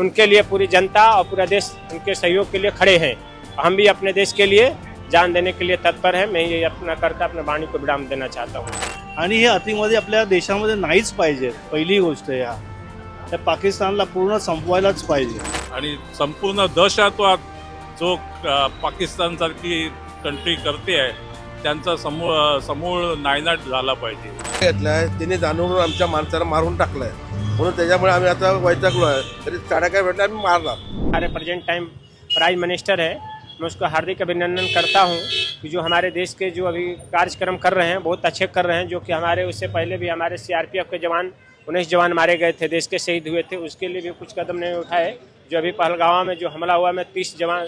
उनके लिए पूरी जनता और पूरा देश उनके सहयोग के लिए खड़े हैं। हम भी अपने देश के लिए जान देने के लिए तत्पर हैं। मैं ये अपना करके अपने वाणी को विराम देना चाहता हूँ। आणि हे अतिवादी आपल्या देशामध्ये नाहीच पाहिजे पहिली गोष्ट या त्या पाकिस्तानला पूर्ण संपवायलाच पाहिजे. आणि संपूर्ण दहशतवाद जो पाकिस्तानसारखी कंट्री करते आहे त्यांचा समूळ समूळ नायनाट झाला पाहिजे. घेतलाय तिने जाणून आमच्या माणसाला मारून टाकलाय. म्हणून आम्ही आता वैतागलो आहे. तरी काय आम्ही हमारे प्रेजेंट टाइम प्राइम मिनिस्टर है। मैं उसको हार्दिक अभिनंदन करता हूँ कि जो हमारे देश के जो अभी कार्यक्रम कर रहे हैं, बहुत अच्छे कर रहे हैं, जो कि हमारे उससे पहले भी हमारे सीआरपीएफ के जवान उन्नीस जवान मारे गए थे, देश के शहीद हुए थे, उसके लिए भी कुछ कदम नहीं उठाए। जो अभी पहलगावा में जो हमला हुआ में तीस जवान,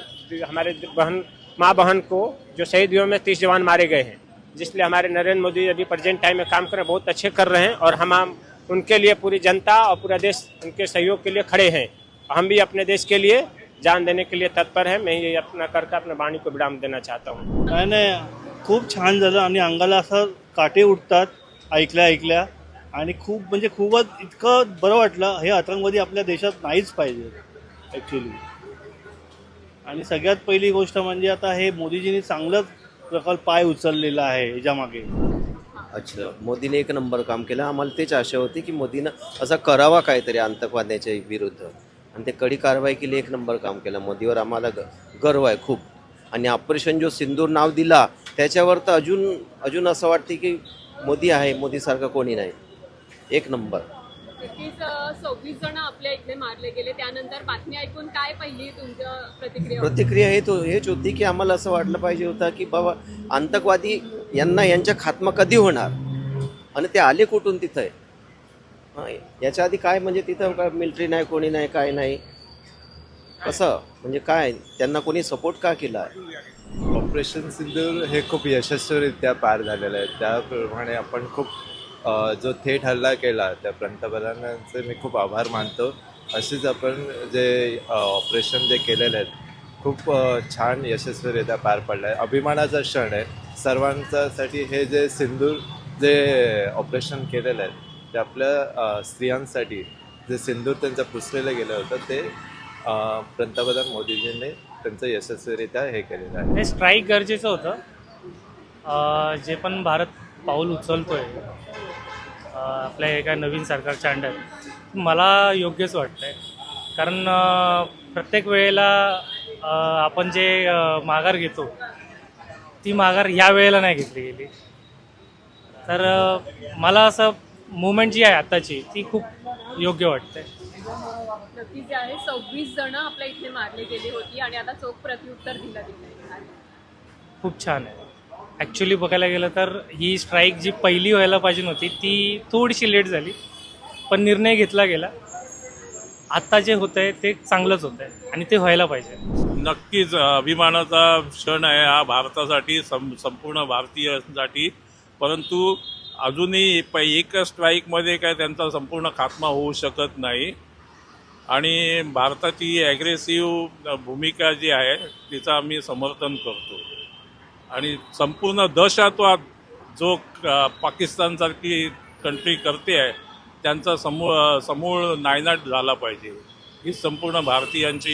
हमारे बहन, माँ बहन को जो शहीद हुए, में तीस जवान मारे गए हैं। जिसलिए हमारे नरेंद्र मोदी अभी प्रेजेंट टाइम में काम कर रहे हैं, बहुत अच्छे कर रहे हैं और हम उनके लिए पूरी जनता और पूरा देश उनके सहयोग के लिए खड़े हैं। हम भी अपने देश के लिए जान देने के लिए तत्पर हैं। मैं ये अपना करके अपने वाणी को विराम देना चाहता हूँ। काय नाही खूप छान झालं आणि अंगाला असं काटे उठतात ऐकल्या ऐकल्या. आणि खूप म्हणजे खूपच इतकं बरं वाटलं हे आतंकवादी आपल्या देशात नाहीच पाहिजे ॲक्च्युली आणि सगळ्यात पहिली गोष्ट म्हणजे आता हे मोदीजींनी चांगलंच प्रकल्प पाय उचललेला आहे याच्यामागे. अच्छा. मोदीने एक नंबर काम केलं. आम्हाला तेच आशा होती की मोदीनं असा करावा काहीतरी आतंकवाद्याच्या विरुद्ध. आणि ते कडी कारवाई केली एक नंबर काम केलं. मोदीवर आम्हाला ग गर्व आहे खूप. आणि ऑपरेशन जो सिंदूर नाव दिला त्याच्यावर तर अजून अजून असं वाटते की मोदी आहे मोदीसारखं कोणी नाही. एक नंबर. सव्वीस जण आपल्या इथले मारले गेले. त्यानंतर बातमी ऐकून काय पहिली तुमच्या प्रतिक्रिया? प्रतिक्रिया हे तो हेच होती की आम्हाला असं वाटलं पाहिजे होतं की बाबा आतंकवादी यांना यांच्या खात्मा कधी होणार? आणि ते आले कुठून तिथं? हां याच्या आधी काय म्हणजे तिथं काय मिलिटरी नाही कोणी नाही काय नाही? कसं? म्हणजे काय? त्यांना कोणी सपोर्ट का केला? ऑपरेशन सिंदूर हे खूप यशस्वीरित्या पार झालेलं आहे. त्याप्रमाणे आपण खूप जो थेट हल्ला केला त्या पंतप्रधानांचे मी खूप आभार मानतो. असेच आपण जे ऑपरेशन जे केलेले आहेत खूप छान यशस्वीरित्या पार पडलं आहे. अभिमानाचा क्षण आहे. सर्वांच्यासाठी हे जे सिंदूर जे ऑपरेशन केलेलं आहे ते आपल्या स्त्रियांसाठी जे सिंदूर त्यांचं पुसलेलं गेलं होतं ते पंतप्रधान मोदीजींनी त्यांचं यशस्वीरित्या हे केलेलं आहे. हे स्ट्राईक गरजेचं होतं. जे पण भारत पाऊल उचलतोय आपल्या एका नवीन सरकारच्या अंडर. मला योग्यच वाटतंय. कारण अं, प्रत्येक वेळेला आपण जे माघार घेतो ती माघार या वेळेला नाही घेतली गेली. तर मला असं मुवमेंट जी आहे आत्ताची ती खूप योग्य वाटते नक्कीच जे आहे सव्वीस जण आपल्या इथले मारले गेली होती आणि आता चोख प्रत्युत्तर दिलं खूप छान आहे. ॲक्च्युली बघायला गेलं तर ही स्ट्राईक जी पहिली व्हायला पाहिजे नव्हती ती थोडीशी लेट झाली पण निर्णय घेतला गेला. आत्ता जे होतं आहे ते चांगलंच होतं आहे आणि ते व्हायला पाहिजे. नक्कीच अभिमानाचा क्षण आहे हा भारतासाठी सं संपूर्ण भारतीयांसाठी. परंतु अजूनही प एक स्ट्राईकमध्ये काय त्यांचा संपूर्ण खात्मा होऊ शकत नाही. आणि भारताची ॲग्रेसिव्ह भूमिका जी आहे तिचं आम्ही समर्थन करतो. आणि संपूर्ण दहशतवाद जो पाकिस्तानसारखी कंट्री करते आहे त्यांचा समूळ समूळ नायनाट झाला पाहिजे. ही संपूर्ण भारतीयांची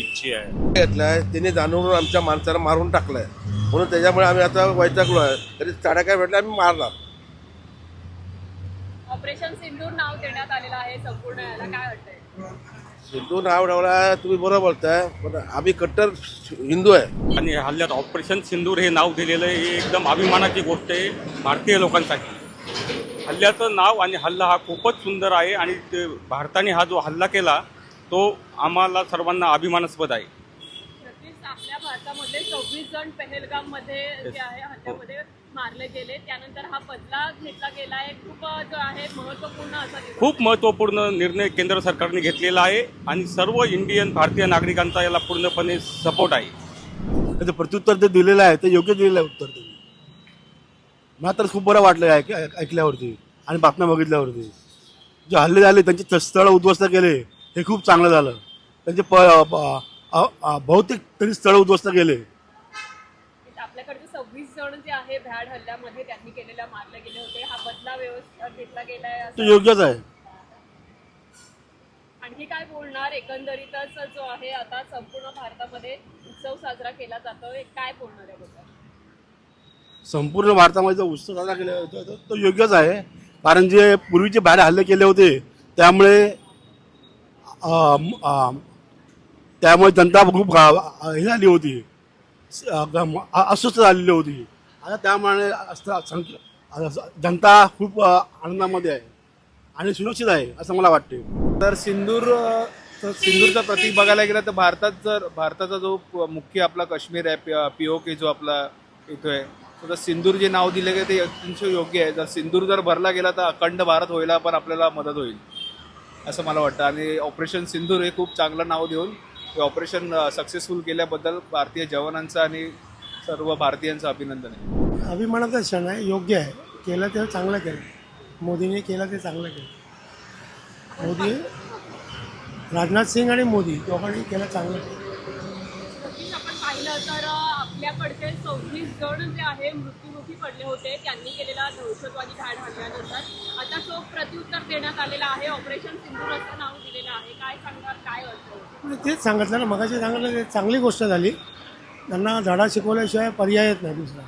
इच्छा आहे. घेतलाय तिने जाणून आमच्या माणसाला मारून टाकलाय. म्हणून त्याच्यामुळे आम्ही आता वैतागलो आहे. तरी चाड्या काय भेटल्या आम्ही मारला ऑपरेशन सिंदूर नाव देण्यात आलेलं आहे संपूर्ण याला. काय वाटतंय? हिंदू नाव ठेवला तुम्ही बरोबर बोलताय पण आम्ही कट्टर हिंदू आहे. आणि हल्ल्यात ऑपरेशन सिंदूर हे नाव दिलेलं आहे ही एकदम अभिमानाची गोष्ट आहे भारतीय लोकांसाठी. हल्ल्याचं नाव आणि हल्ला हा खूपच सुंदर आहे आणि ते भारताने हा जो हल्ला केला तो आम्हाला सर्वांना अभिमानास्पद आहे. आपल्या भारतामध्ये सव्वीस जण पहलगाममध्ये जे आहे हल्ल्यामध्ये मारले गेले. त्यानंतर हा बदला घेतला गेला आहे. खूप जो आहे महत्त्वपूर्ण असा खूप महत्त्वपूर्ण निर्णय केंद्र सरकारने घेतलेला आहे आणि सर्व इंडियन भारतीय नागरिकांचा याला पूर्णपणे सपोर्ट आहे. त्याचं प्रत्युत्तर ते दिलेलं आहे. ते योग्य दिलेलं आहे उत्तर ते मला तर खूप बरं वाटलं ऐक ऐकल्यावरती आणि बातम्या बघितल्यावरती. जे हल्ले झाले त्यांचे स्थळ उद्ध्वस्त केले हे खूप चांगलं झालं. त्यांचे प तरी स्थळ उद्ध्वस्त केले. सव्वीस जण जे आहे भ्याड हल्ल्यामध्ये त्यांनी केलेल्या मारले गेले होते. हा बदला व्यवस्थित घेतला गेलाय तो असं योग्यच आहे. आणि आणखी काय बोलणार? एकंदरीतच जो आहे आता संपूर्ण भारतामध्ये उत्सव साजरा केला जातोय काय बोलणार याबद्दल संपूर्ण भारतामध्ये जो उत्सव साजरा केला होता तो- तो योग्यच आहे. कारण जे पूर्वीचे बाहेर हल्ले केले होते त्यामुळे अम, अम, त्यामुळे जनता खूप हे झाली होती. अस्वस्थ झालेली होती. आता त्यामुळे असं- जनता खूप आनंदामध्ये आहे आणि सुरक्षित आहे असं मला वाटते तर सिंदूर सिंदूरचा प्रतीक बघायला गेलं तर भारतात जर भारताचा जो मुख्य आपला काश्मीर आहे पी ओ के जो आपला येतोय तर सिंदूर जे नाव दिले गेले ते अतिशय योग्य आहे. जर सिंदूर जर भरला गेला तर अखंड भारत व्हायला पण आपल्याला मदत होईल असं मला वाटतं. आणि ऑपरेशन सिंदूर हे खूप चांगलं नाव देऊन हे ऑपरेशन सक्सेसफुल केल्याबद्दल भारतीय जवानांचं आणि सर्व भारतीयांचं अभिनंदन आहे. अभिमानाचा क्षण आहे योग्य आहे. केलं ते चांगलं केलं. मोदीने केलं ते चांगलं केलं. मोदी राजनाथ सिंग आणि मोदी दोघांनी केलं चांगलं. केलं नक्कीच आपण पाहिलं तर आपल्याकडचे सव्वीस जण जे आहे मृत्युमुखी पडले होते. त्यांनी केलेला दहशतवादी घाट हल्ल्यानंतर आता तो प्रत्युत्तर देण्यात आलेला आहे. ऑपरेशन सिंधूर असं नाव दिलेलं आहे. काय सांगणार काय अर्थ तेच सांगितलं ना मगाशी सांगितलं चांगली गोष्ट झाली. त्यांना झाडा शिकवल्याशिवाय पर्यायच नाही दुसरा.